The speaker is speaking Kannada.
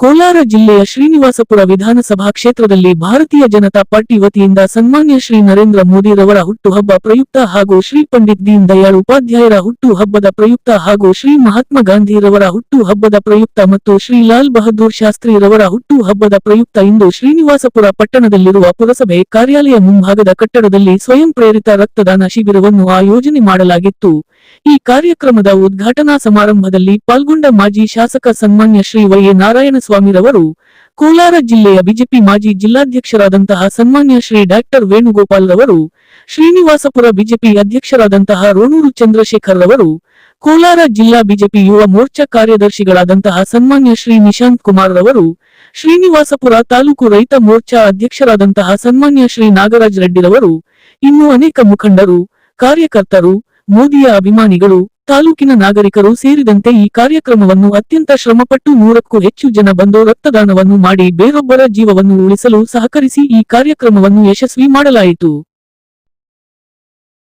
ಕೋಲಾರ ಜಿಲ್ಲೆಯ ಶ್ರೀನಿವಾಸಪುರ ವಿಧಾನಸಭಾ ಕ್ಷೇತ್ರದಲ್ಲಿ ಭಾರತೀಯ ಜನತಾ ಪಾರ್ಟಿ ವತಿಯಿಂದ ಸನ್ಮಾನ್ಯ ಶ್ರೀ ನರೇಂದ್ರ ಮೋದಿ ರವರ ಹುಟ್ಟುಹಬ್ಬ ಪ್ರಯುಕ್ತ ಹಾಗೂ ಶ್ರೀ ಪಂಡಿತ್ ದೀನ್ ದಯಾಳ್ ಉಪಾಧ್ಯಾಯರ ಹುಟ್ಟುಹಬ್ಬದ ಪ್ರಯುಕ್ತ ಹಾಗೂ ಶ್ರೀ ಮಹಾತ್ಮ ಗಾಂಧಿ ರವರ ಹುಟ್ಟುಹಬ್ಬದ ಪ್ರಯುಕ್ತ ಮತ್ತು ಶ್ರೀ ಲಾಲ್ ಬಹದ್ದೂರ್ ಶಾಸ್ತ್ರಿ ರವರ ಹುಟ್ಟುಹಬ್ಬದ ಪ್ರಯುಕ್ತ ಇಂದು ಶ್ರೀನಿವಾಸಪುರ ಪಟ್ಟಣದಲ್ಲಿರುವ ಪುರಸಭೆ ಕಾರ್ಯಾಲಯ ಮುಂಭಾಗದ ಕಟ್ಟಡದಲ್ಲಿ ಸ್ವಯಂ ಪ್ರೇರಿತ ರಕ್ತದಾನ ಶಿಬಿರವನ್ನು ಆಯೋಜನೆ ಮಾಡಲಾಗಿತ್ತು. ಈ ಕಾರ್ಯಕ್ರಮದ ಉದ್ಘಾಟನಾ ಸಮಾರಂಭದಲ್ಲಿ ಪಾಲ್ಗೊಂಡ ಮಾಜಿ ಶಾಸಕ ಸನ್ಮಾನ್ಯ ಶ್ರೀ ವೈ ಎ ನಾರಾಯಣಸ್ವಾಮಿರವರು ಕೋಲಾರ ಜಿಲ್ಲೆಯ ಬಿಜೆಪಿ ಮಾಜಿ ಜಿಲ್ಲಾಧ್ಯಕ್ಷರಾದಂತಹ ಸನ್ಮಾನ್ಯ ಶ್ರೀ ಡಾಕ್ಟರ್ ವೇಣುಗೋಪಾಲ್ ರವರು, ಶ್ರೀನಿವಾಸಪುರ ಬಿಜೆಪಿ ಅಧ್ಯಕ್ಷರಾದಂತಹ ರೋಣೂರು ಚಂದ್ರಶೇಖರ್ ರವರು, ಕೋಲಾರ ಜಿಲ್ಲಾ ಬಿಜೆಪಿ ಯುವ ಮೋರ್ಚಾ ಕಾರ್ಯದರ್ಶಿಗಳಾದಂತಹ ಸನ್ಮಾನ್ಯ ಶ್ರೀ ನಿಶಾಂತ್ ಕುಮಾರ್ ರವರು, ಶ್ರೀನಿವಾಸಪುರ ತಾಲೂಕು ರೈತ ಮೋರ್ಚಾ ಅಧ್ಯಕ್ಷರಾದಂತಹ ಸನ್ಮಾನ್ಯ ಶ್ರೀ ನಾಗರಾಜ್ ರೆಡ್ಡಿರವರು ಇನ್ನೂ ಅನೇಕ ಮುಖಂಡರು, ಕಾರ್ಯಕರ್ತರು ಮೋದಿಯ ಅಭಿಮಾನಿಗಳು, ತಾಲೂಕಿನ ನಾಗರಿಕರು ಸೇರಿದಂತೆ ಈ ಕಾರ್ಯಕ್ರಮವನ್ನು ಅತ್ಯಂತ ಶ್ರಮಪಟ್ಟು ನೂರಕ್ಕೂ ಹೆಚ್ಚು ಜನ ಬಂದು ರಕ್ತದಾನವನ್ನು ಮಾಡಿ ಬೇರೊಬ್ಬರ ಜೀವವನ್ನು ಉಳಿಸಲು ಸಹಕರಿಸಿ ಈ ಕಾರ್ಯಕ್ರಮವನ್ನು ಯಶಸ್ವಿ ಮಾಡಲಾಯಿತು.